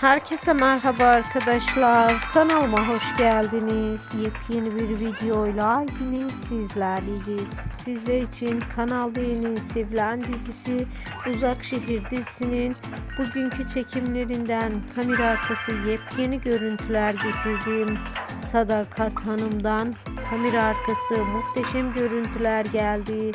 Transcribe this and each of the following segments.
Herkese merhaba arkadaşlar. Kanalıma hoş geldiniz. Yepyeni bir videoyla yine sizlerleyiz. Sizler için Kanal D'nin sevilen dizisi Uzak Şehir dizisinin bugünkü çekimlerinden kamera arkası yepyeni görüntüler getirdim. Sadakat Hanım'dan kamera arkası muhteşem görüntüler geldi.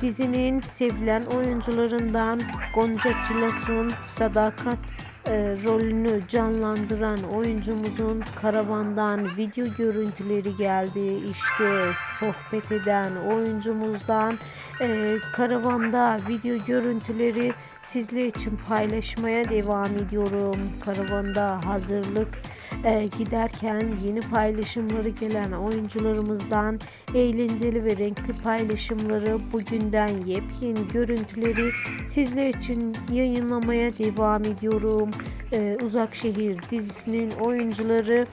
Dizinin sevilen oyuncularından Gonca Çilasun, Sadakat e, rolünü canlandıran oyuncumuzun karavandan video görüntüleri geldi. İşte sohbet eden oyuncumuzdan e, karavanda video görüntüleri sizler için paylaşmaya devam ediyorum. Karavanda hazırlık e, giderken yeni paylaşımları gelen oyuncularımızdan eğlenceli ve renkli paylaşımları bugünden yepyeni görüntüleri sizler için yayınlamaya devam ediyorum. E, Uzak Şehir dizisinin oyuncuları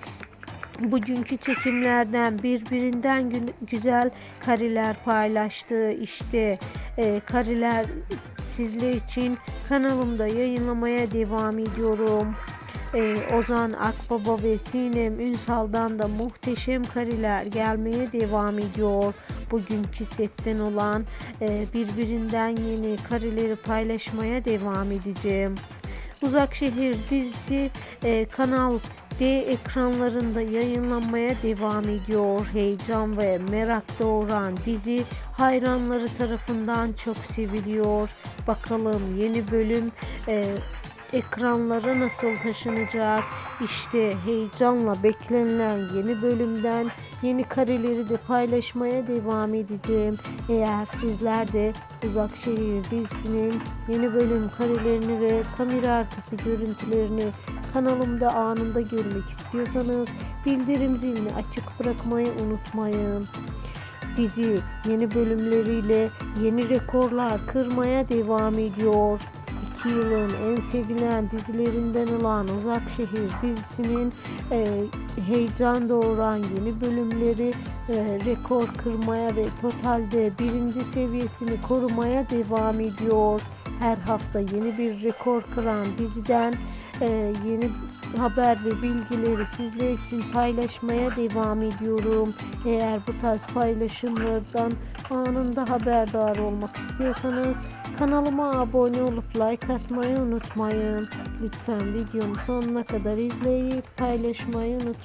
bugünkü çekimlerden birbirinden gü- güzel kareler paylaştı. İşte e, kareler sizler için kanalımda yayınlamaya devam ediyorum. E, Ozan Akbaba ve Sinem Ünsal'dan da muhteşem kareler gelmeye devam ediyor. Bugünkü setten olan e, birbirinden yeni kareleri paylaşmaya devam edeceğim. Uzak Şehir dizisi e, Kanal D ekranlarında yayınlanmaya devam ediyor. Heyecan ve merak doğuran dizi hayranları tarafından çok seviliyor. Bakalım yeni bölüm e, ekranlara nasıl taşınacak? İşte heyecanla beklenilen yeni bölümden yeni kareleri de paylaşmaya devam edeceğim. Eğer sizler de Uzak Şehir dizisinin yeni bölüm karelerini ve kamera arkası görüntülerini kanalımda anında görmek istiyorsanız bildirim zilini açık bırakmayı unutmayın. Dizi yeni bölümleriyle yeni rekorlar kırmaya devam ediyor. 2 yılın en sevilen dizilerinden olan Uzak Şehir dizisinin e, heyecan doğuran yeni bölümleri e, rekor kırmaya ve totalde birinci seviyesini korumaya devam ediyor. Her hafta yeni bir rekor kıran diziden e, yeni haber ve bilgileri sizler için paylaşmaya devam ediyorum. Eğer bu tarz paylaşımlardan anında haberdar olmak istiyorsanız kanalıma abone olup like atmayı unutmayın. Lütfen videomu sonuna kadar izleyip paylaşmayı